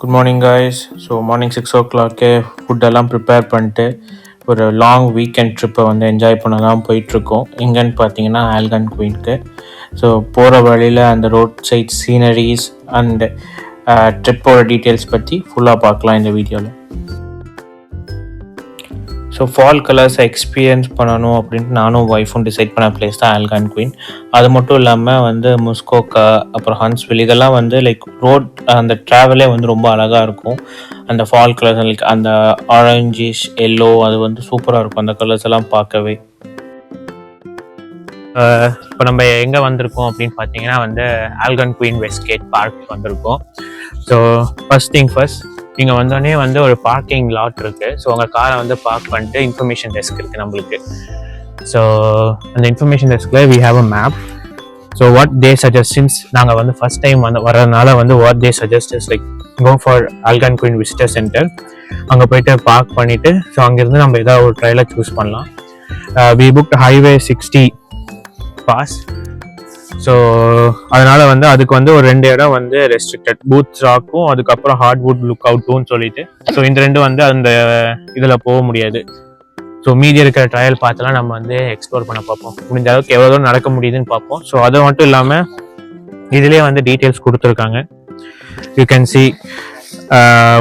Good morning guys so morning six o கிளாக்கே ஃபுட்டெல்லாம் prepare பண்ணிட்டு ஒரு லாங் வீக்கெண்ட் ட்ரிப்பை வந்து என்ஜாய் பண்ண தான் போயிட்டுருக்கோம். எங்கன்னு பார்த்தீங்கன்னா ஆல்கன் குயின்க்கு ஸோ போகிற வழியில் அந்த ரோட் சைட் சீனரிஸ் அண்டு ட்ரிப்போட டீட்டெயில்ஸ் பற்றி ஃபுல்லாக பார்க்கலாம் இந்த வீடியோவில் ஸோ ஃபால் கலர்ஸை எக்ஸ்பீரியன்ஸ் பண்ணணும் அப்படின்ட்டு நானும் ஒய்ஃபும் டிசைட் பண்ண பிளேஸ் தான் ஆல்கான் குயின் அது மட்டும் இல்லாமல் வந்து முஸ்கோக்கா அப்புறம் ஹன்ஸ்வில் இதெல்லாம் வந்து லைக் ரோட் அந்த ட்ராவலே வந்து ரொம்ப அழகாக இருக்கும். அந்த ஃபால் கலர்ஸ் லைக் அந்த ஆரஞ்சிஷ் எல்லோ அது வந்து சூப்பராக இருக்கும். அந்த கலர்ஸ் எல்லாம் பார்க்கவே. இப்போ நம்ம எங்கே வந்திருக்கோம் அப்படின்னு பார்த்தீங்கன்னா வந்து ஆல்கன் குயின் வெஸ்கேட் பார்க் வந்திருக்கோம். ஸோ ஃபஸ்ட் திங் ஃபர்ஸ்ட் இங்கே வந்தோடனே வந்து ஒரு பார்க்கிங் லாட் இருக்குது ஸோ உங்கள் காரை வந்து பார்க் பண்ணிட்டு இன்ஃபர்மேஷன் டெஸ்க் இருக்குது நம்மளுக்கு. ஸோ அந்த information டெஸ்கில் we have a map so what they suggestions நாங்கள் வந்து ஃபர்ஸ்ட் டைம் வந்து வரதுனால வந்து what they suggest is like go for Algonquin visitor centre அங்கே போயிட்டு பார்க் பண்ணிவிட்டு ஸோ அங்கேருந்து நம்ம ஏதாவது ஒரு ட்ரையலை சூஸ் பண்ணலாம். We book highway sixty pass so அதனால வந்து அதுக்கு வந்து ஒரு ரெண்டு இடம் வந்து ரெஸ்ட்ரிக்டட் பூத் ராக்கும் அதுக்கப்புறம் ஹார்ட்வுட் லுக் அவுட்டும் சொல்லிட்டு. ஸோ இந்த ரெண்டு வந்து அந்த இதில் போக முடியாது. ஸோ மீதி இருக்கிற ட்ரையல் பார்த்தெல்லாம் நம்ம வந்து எக்ஸ்ப்ளோர் பண்ண பார்ப்போம். முடிஞ்ச அளவுக்கு எவ்வளோ தூரம் நடக்க முடியுதுன்னு பார்ப்போம். ஸோ அது மட்டும் இல்லாமல் இதுலேயே வந்து டீட்டெயில்ஸ் கொடுத்துருக்காங்க. You can see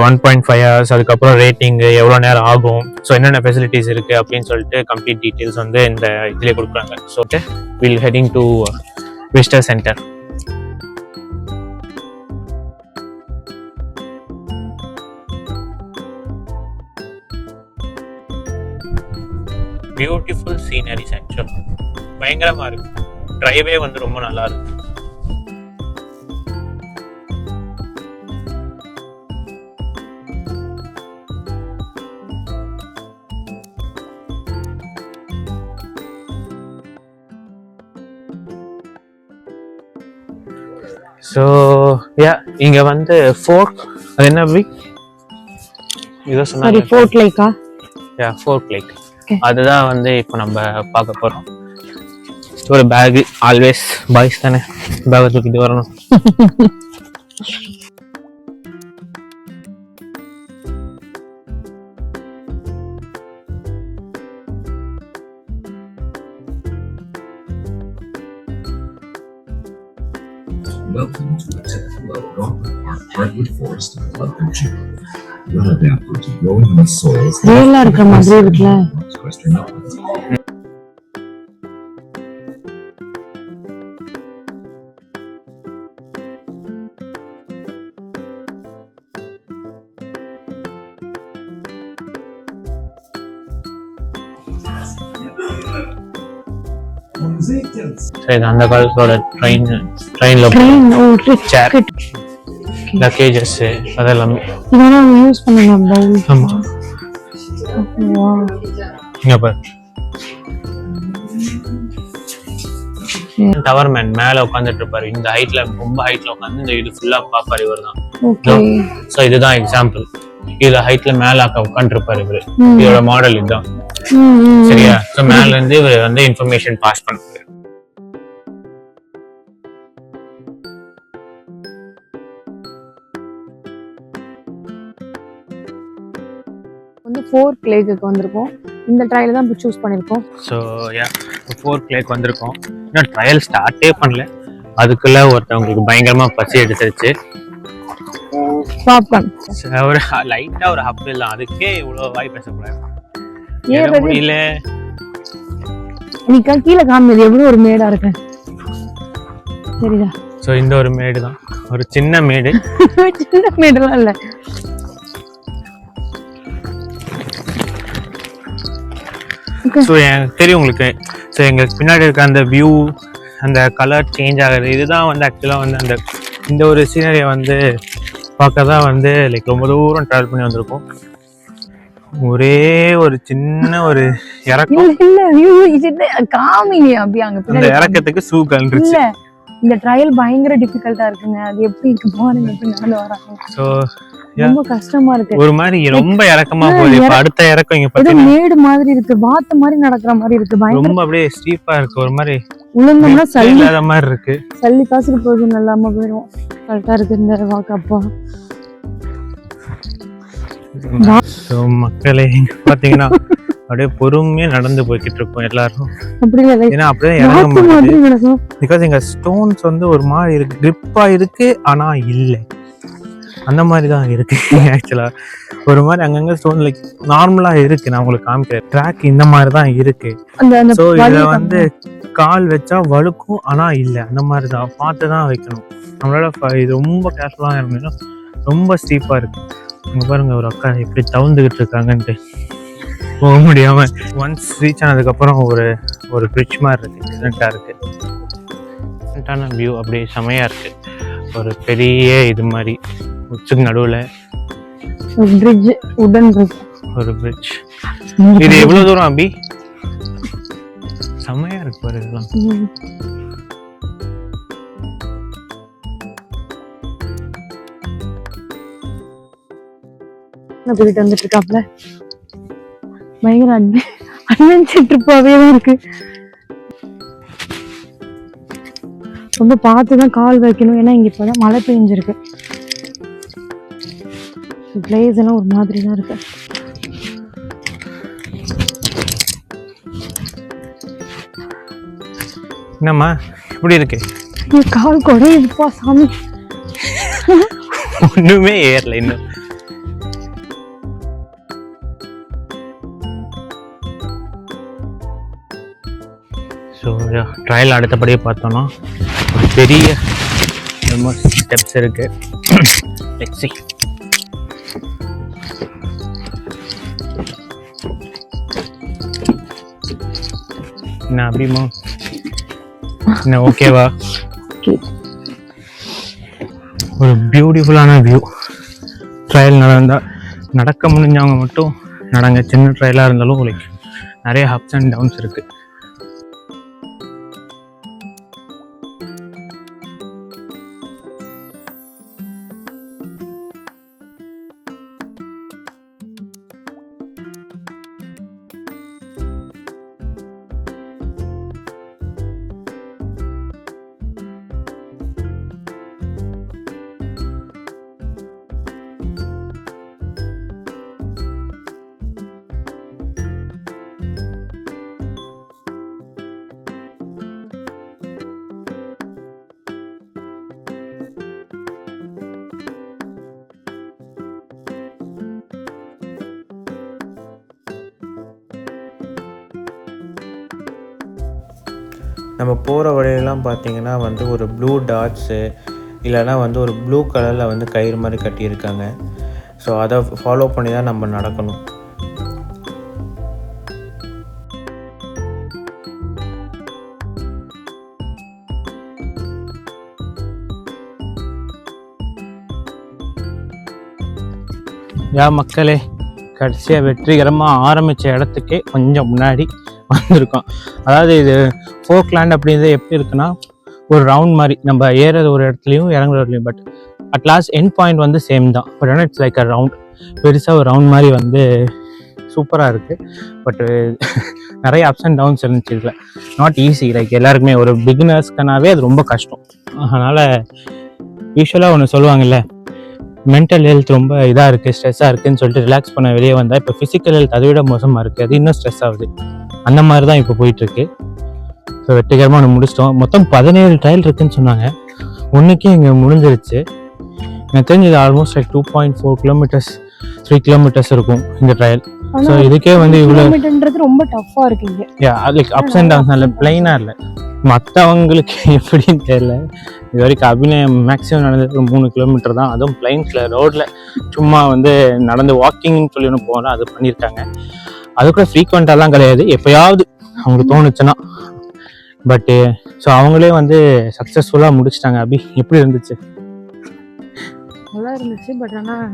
one point five hours அதுக்கப்புறம் ரேட்டிங்கு எவ்வளோ நேரம் ஆகும். ஸோ என்னென்ன ஃபெசிலிட்டிஸ் இருக்குது அப்படின்னு சொல்லிட்டு கம்ப்ளீட் டீட்டெயில்ஸ் வந்து இந்த இதிலே கொடுக்குறாங்க. So will heading to visitor centre beautiful sceneries ஆக்சுவலாக பயங்கரமா இருக்கு. டிரைவே வந்து ரொம்ப நல்லா இருக்கு. ஸோ யா இங்க வந்து ஃபோர்க் அது என்ன அப்படி இதோ சொன்னாங்க. ஃபோர்ட் லைக்கா யா ஃபோர்க் லைக். அதுதான் வந்து இப்போ நம்ம பார்க்க போறோம். ஒரு பேக் ஆல்வேஸ் பாய்ஸ் தானே? பேக்கை தூக்கிட்டு வரணும். Welcome to a typical Algonquin Park hardwood forest in Gloucester, well adapted to growing in the soils. Western சரி அந்த காலத்தோட ட்ரெயின் ட்ரெயின்ல லக்கேஜஸ் அதெல்லாமே. இதெல்லாம் யூஸ் பண்ணலாம் பவுல் ஆமா. இங்க பாரு. டவர் மேன் மேல உட்காந்துட்டு இருப்பாரு. இந்த ஹைட்ல ரொம்ப ஹைட்ல உட்காந்து இந்த இது ஃபுல்லா பாப்பாரு இவர் தான் இதுதான் எக்ஸாம்பிள் இதுல ஹைட்ல மேல உட்காந்து இருப்பாரு இவரு. இதோட மாடல் இதுதான். சரியா? ஸோ மேல இருந்து இவர் வந்து இன்ஃபர்மேஷன் பாஸ் பண்ணுவாரு. வந்து ஃபோர்ட் லேக்குக்கு வந்திருக்கோம். இந்த ட்ரையல் தான் சூஸ் பண்ணிருக்கோம். ஸோ யா ஃபோர் கிளேக் வந்திருக்கோம். இன்னும் ட்ரையல் ஸ்டார்ட்டே பண்ணல. அதுக்குள்ள ஒருத்தவங்களுக்கு பயங்கரமா பசி எடுத்துருச்சு. பாப்கார்ன் ஒரு லைட்டா ஒரு ஹப் இல்லை அதுக்கே இவ்வளோ வாய் பேசக்கூடாது? முடியல. நீ கீழே காமிது எவ்வளவு ஒரு மேடா இருக்கு. சரிதா ஸோ இந்த ஒரு மேடு தான். ஒரு சின்ன மேடு. சின்ன மேடெல்லாம் இல்ல. ஸோ தெரியும் உங்களுக்கு. ஸோ எங்களுக்கு பின்னாடி இருக்க அந்த வியூ அந்த கலர் சேஞ்ச் ஆகுது. இதுதான் வந்து ஆக்சுவலாக வந்து அந்த இந்த ஒரு சீனரியை வந்து பார்க்க தான் வந்து லைக் ரொம்ப தூரம் ட்ராவல் பண்ணி வந்திருக்கோம். ஒரே ஒரு சின்ன ஒரு இறக்கம். இல்ல இல்ல ஐயோ இது என்ன? காமினி அப்படி அங்க அந்த. இறக்கத்துக்கு சூ கலந்துருச்சு இந்த ட்ரையல் பயங்கர டிஃபிகல்ட்டா இருக்குங்க. அது எப்படி இருக்கு பாருங்க எப்படி நடந்து வராங்க ஸோ ரொம்ப கஷ்டமா இருக்கு. ஒரு மாதிரி ரொம்ப இறக்கமா போகுது. இப்போ அடுத்த இறக்கம் இங்க ஏதோ பார்த்தீங்கன்னா மேடு மாதிரி இருக்கு வாத்து மாதிரி நடக்கிற மாதிரி இருக்கு ரொம்ப அப்படியே ஸ்டீப்பா இருக்கு. ஒரு மாதிரி உளுந்தோம்னா சல்லி மாதிரி இருக்கு. சல்லி காசுக்கு போகுது இல்லாம போயிடும் கரெக்டா இருக்கு இந்த வாக்கு அப்பா. மக்களே இங்க பார்த்தீங்கன்னா அப்படியே பொறுமையா நடந்து போய்கிட்டு இருக்கோம் எல்லாரும். அப்படி ஏன்னா அப்படியே இறங்க பிகாஸ் எங்க ஸ்டோன்ஸ் வந்து ஒரு மாதிரி இருக்கு. கிரிப்பா இருக்கு ஆனா இல்லை. அந்த மாதிரி தான் இருக்கு ஆக்சுவலா ஒரு மாதிரி அங்கங்க ஸ்டோன் லைக் நார்மலா இருக்கு. நான் உங்களுக்கு காமிக்கிறேன். ட்ராக் இந்த மாதிரி தான் இருக்கு ஸோ வலி இதை வந்து கால் வச்சா வழுக்கும் ஆனா இல்லை. அந்த மாதிரி தான் பார்த்து தான் வைக்கணும். நம்மளால இது ரொம்ப கேர்ஃபுல்லாக இருந்ததுன்னா ரொம்ப ஸ்டீப்பா இருக்கு அங்க பாருங்க ஒரு அக்கா எப்படி தவுந்துகிட்டு இருக்காங்கன்ட்டு. போக முடியாம. ஒன்ஸ் ரீச் ஆனதுக்கப்புறம் ஒரு ஒரு பிரிட்ஜ் மாதிரி இருக்கு. டிஃப்ரெண்ட்டாக இருக்கு. டிஃப்ரெண்ட்டான வியூ அப்படியே செமையா இருக்கு. ஒரு பெரிய இது மாதிரி. உச்சுக்கு நடுவில் பிரிட்ஜ் உடன் பிரிட்ஜ் ஒரு பிரிட்ஜ் இது எவ்வளவு தூரம் அபி? செம்மையா இருக்கு பாரு இதெல்லாம் போயிட்டு வந்துட்டு இருக்காப்ல பயங்கர அட்வெ அட்வென்ச்சர் ட்ரிப்பாகவே தான் இருக்கு ரொம்ப பார்த்து தான் கால் வைக்கணும் ஏன்னா இங்கே இப்போ தான் மழை பெஞ்சிருக்கு பிளேஸ் எல்லாம் ஒரு மாதிரி தான் இருக்குது என்னம்மா? எப்படி இருக்கு. கால் குறையுதுப்பா சாமி. ஒண்ணுமே ஏறல இன்னும். ஸோ ட்ரையல் அடுத்தபடியே பார்த்தோம்னா ஒரு பெரிய ஸ்டெப்ஸ் இருக்கு. See. என்ன அப்படிமா என்ன ஓகேவா ஒரு பியூட்டிஃபுல்லான வியூ ட்ரையல் நடந்தா நடக்க முடிஞ்சவங்க மட்டும் நடங்க. சின்ன ட்ரையலாக இருந்தாலும் லைக் நிறைய அப்ஸ் அண்ட் டவுன்ஸ் இருக்கு. நம்ம போகிற வழியெல்லாம் பார்த்தீங்கன்னா வந்து ஒரு ப்ளூ டாட்ஸு இல்லைன்னா வந்து ஒரு ப்ளூ கலரில் வந்து கயிறு மாதிரி கட்டியிருக்காங்க. ஸோ அதை ஃபாலோ பண்ணி தான் நம்ம நடக்கணும். யா மக்களே கடைசியாக வெற்றிகரமாக ஆரம்பித்த இடத்துக்கே கொஞ்சம் முன்னாடி வந்திருக்கோம். அதாவது இது ஃபோக்லேண்ட் அப்படின்றது எப்படி இருக்குன்னா ஒரு ரவுண்ட் மாதிரி. நம்ம ஏறது ஒரு இடத்துலையும் இறங்குற இடத்துலையும். But at last end point வந்து சேம் தான். பட் ஆனால் இட்ஸ் லைக் அ ரவுண்ட் பெருசாக ஒரு ரவுண்ட் மாதிரி வந்து சூப்பராக இருக்குது பட்டு நிறைய அப்ஸ் அண்ட் டவுன்ஸ் இருந்துச்சு இதில். நாட் ஈஸி லைக் எல்லாருக்குமே ஒரு பிகினர்ஸ்க்கனாவே அது ரொம்ப கஷ்டம். அதனால் யூஸ்வலாக ஒன்று சொல்லுவாங்கல்ல மென்டல் ஹெல்த் ரொம்ப இதாக இருக்குது ஸ்ட்ரெஸ்ஸாக இருக்குன்னு சொல்லிட்டு ரிலாக்ஸ் பண்ண வெளியே வந்தால் இப்போ ஃபிசிக்கல் ஹெல்த் அதை விட மோசமாக இருக்குது அது இன்னும் ஸ்ட்ரெஸ் ஆகுது. அந்த மாதிரி தான் இப்போ போயிட்டுருக்கு ஸோ வெற்றிகரமாக ஒன்று முடிச்சிட்டோம். மொத்தம் பதினேழு ட்ரையல் இருக்குன்னு சொன்னாங்க. ஒன்றுக்கே இங்கே முடிஞ்சிருச்சு. எனக்கு தெரிஞ்சு இது almost like two point four kilometres three kilometres இருக்கும் இந்த ட்ரையல் ஸோ இதுக்கே வந்து இவ்வளோ ரொம்ப டஃப்பா இருக்கு லைக் அப்ஸ் அண்ட் டவுன்ஸ் நல்ல பிளைனாக இல்லை. மற்றவங்களுக்கு எப்படின்னு தெரியல. இது வரைக்கும் அபிநயம் மேக்ஸிமம் நடந்தது மூணு கிலோமீட்டர் தான். அதுவும் பிளைன்ஸில் ரோட்டில் சும்மா வந்து நடந்து வாக்கிங்னு சொல்லி ஒன்று போகிறோம் அது பண்ணியிருக்காங்க அது கூட ஃப்ரீக்வெண்ட்டாலாம் கிடையாது. எப்போயாவது அவங்களுக்கு தோணுச்சுன்னா. பட்டு ஸோ அவங்களே வந்து சக்ஸஸ்ஃபுல்லாக முடிச்சிட்டாங்க அபி. எப்படி இருந்துச்சு? நல்லா இருந்துச்சு. பட் ஆனால்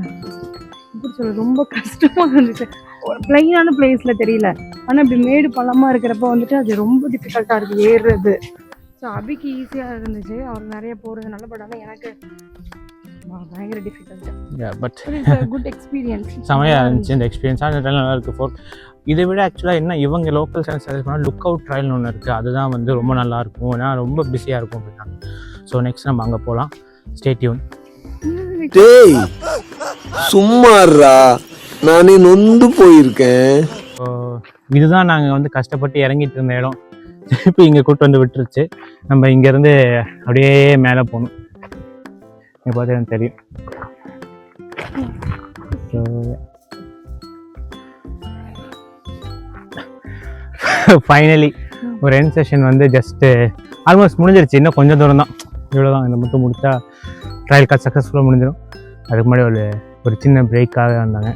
எப்படி சொல்ல ரொம்ப கஷ்டமாக இருந்துச்சு. ஒரு பிளைனான பிளேஸில் தெரியல. ஆனால் இப்படி மேடு பள்ளமாக இருக்கிறப்ப வந்துட்டு அது ரொம்ப டிஃபிகல்ட்டாக இருக்குது ஏறுறது. ஸோ அபிக்கு ஈஸியா இருந்துச்சு. அவர் நிறைய போறதுனால பட் ஆனா எனக்கு பயங்கர டிஃபிகல்ட் பட் குட் எக்ஸ்பீரியன்ஸ் செமையாக இருந்துச்சு. இந்த எக்ஸ்பீரியன்ஸ் அந்த ட்ரையல் நல்லா இருக்குது ஃபோர் இதை விட ஆக்சுவலாக என்ன இவங்க லோக்கல் சேனல் சஜஸ்ட் பண்ணால் லுக் அவுட் ட்ரையல்னு ஒன்று இருக்குது அதுதான் வந்து ரொம்ப நல்லா இருக்கும். ஏன்னா ரொம்ப பிஸியாக இருக்கும் அப்படின்னா. ஸோ நெக்ஸ்ட் நம்ம அங்கே போகலாம் ஸ்டேட்யூன் டேய் சும்மாறா நானே நொந்து போயிருக்கேன். இதுதான் நாங்கள் வந்து கஷ்டப்பட்டு இறங்கிட்டு இருந்த இடம். திருப்பி இங்கே கூட்டு வந்து விட்டுருச்சு. நம்ம இங்கேருந்து அப்படியே மேலே போகணும். இங்கே பார்த்து எனக்கு தெரியும். ஃபைனலி ஒரு என் செஷன் வந்து ஜஸ்ட்டு ஆல்மோஸ்ட் முடிஞ்சிருச்சு. இன்னும் கொஞ்சம் தூரம் தான் இவ்வளோ தான் இதை மட்டும் முடித்தா ட்ரையல் கார்டு சக்ஸஸ்ஃபுல்லாக முடிஞ்சிடும் அதுக்கு முன்னாடி ஒரு ஒரு சின்ன பிரேக்காக வந்தாங்க.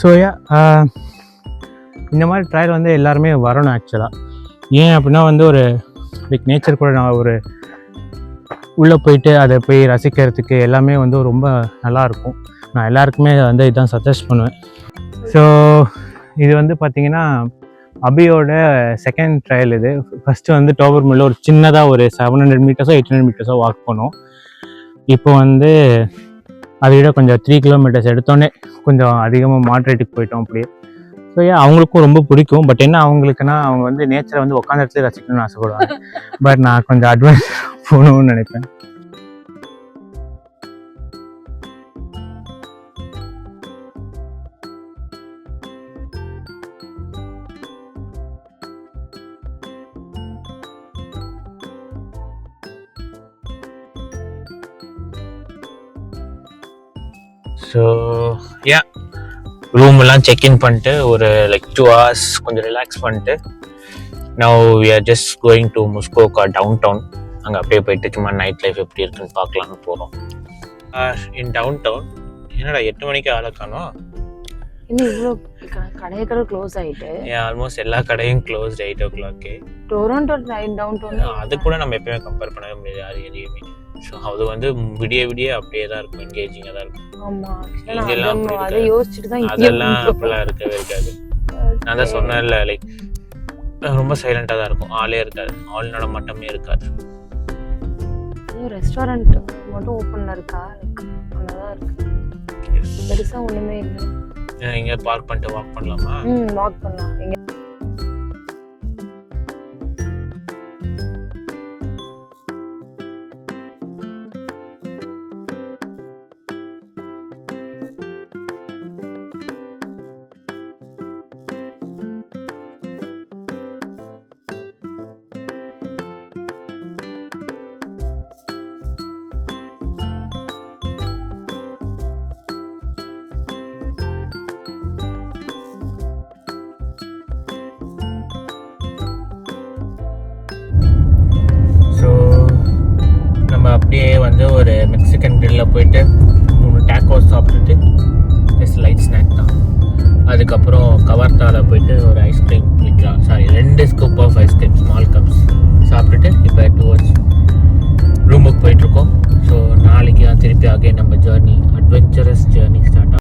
ஸோ யா இந்த மாதிரி ட்ரையல் வந்து எல்லாருமே வரணும் ஆக்சுவலாக ஏன் அப்படின்னா வந்து ஒரு லைக் நேச்சர் கூட நான் ஒரு உள்ளே போயிட்டு அதை போய் ரசிக்கிறதுக்கு எல்லாமே வந்து ரொம்ப நல்லாயிருக்கும் நான் எல்லாருக்குமே வந்து இதான் சஜஸ்ட் பண்ணுவேன். ஸோ இது வந்து பார்த்தீங்கன்னா அபியோட செகண்ட் ட்ரையல் இது. ஃபஸ்ட்டு வந்து டோபர் மில்ல ஒரு சின்னதாக ஒரு செவன் ஹண்ட்ரட் மீட்டர்ஸோ எயிட் ஹண்ட்ரட் மீட்டர்ஸோ வாக் பண்ணோம். இப்போ வந்து அதை விட கொஞ்சம் த்ரீ கிலோமீட்டர்ஸ் எடுத்தோடனே கொஞ்சம் அதிகமாக மாட்ரேட்டுக்கு போயிட்டோம் அப்படியே. ஸோ ஏன் அவங்களுக்கும் ரொம்ப பிடிக்கும். பட் என்ன அவங்களுக்குன்னா அவங்க வந்து நேச்சரை வந்து உட்காந்த இடத்துல ரசிக்கணும்னு ஆசைப்படுவாங்க. பட் நான் கொஞ்சம் அட்வான்ஸ் போகணும்னு நினைப்பேன். ஸோ யா ரூம் எல்லாம் செக்இன் பண்ணிட்டு ஒரு லைக் டூ ஹவர்ஸ் கொஞ்சம் ரிலாக்ஸ் பண்ணிட்டு now we are just going to Muskoka downtown அங்கே அப்படியே போயிட்டு சும்மா நைட் லைஃப் எப்படி இருக்குன்னு பார்க்கலான்னு போகிறோம் இன் டவுன் டவுன் என்னடா எட்டு மணிக்கு ஆளை காணோம்? இன்னும் இவ்வளோ கடையக்கடை க்ளோஸ் ஆயிட்டு. ஏன் ஆல்மோஸ்ட் எல்லா கடையும் close eight o clock Toronto downtown அது கூட நம்ம எப்பயுமே கம்பேர் பண்ணவே முடியாது எதையுமே. ஸோ அது வந்து விடிய விடிய அப்படியே தான் இருக்கும். என்கேஜிங்காக தான் இருக்கும். ஆமா. இங்கெல்லாம் அதெல்லாம் அப்படிலாம் இருக்கவே இருக்காது. நான் தான் சொன்னேன்ல லைக் ரொம்ப சைலண்டாக தான் இருக்கும். ஆளே இருக்காது. ஆள் நடமாட்டமே இருக்காது. ரெஸ்டாரண்ட் மட்டும் ஓப்பன்ல இருக்கா? அவ்வளோதான் இருக்கு. பெருசா ஒண்ணுமே இல்லை. இங்கே பார்க் பண்ணிட்டு வாக் பண்ணலாமா? ம் வாக் பண்ணலாம். இங்க வந்து ஒரு மெக்சிகன் கிரில்ல போயிட்டு மூணு டேக்கோஸ் சாப்பிட்டுட்டு ஜஸ்ட் லைட் ஸ்நாக் தான். அதுக்கப்புறம் கவர்த்தால போயிட்டு ஒரு ஐஸ்கிரீம் குடிக்கலாம். சாரி ரெண்டு scoop of ice cream small cups சாப்பிட்டுட்டு இப்போ டுவர்ட்ஸ் ரூமுக்கு போயிட்டுருக்கோம் ஸோ நாளைக்கு தான் திருப்பி அகைன் நம்ம ஜேர்னி அட்வென்ச்சரஸ் ஜேர்னி ஸ்டார்ட் ஆகும்.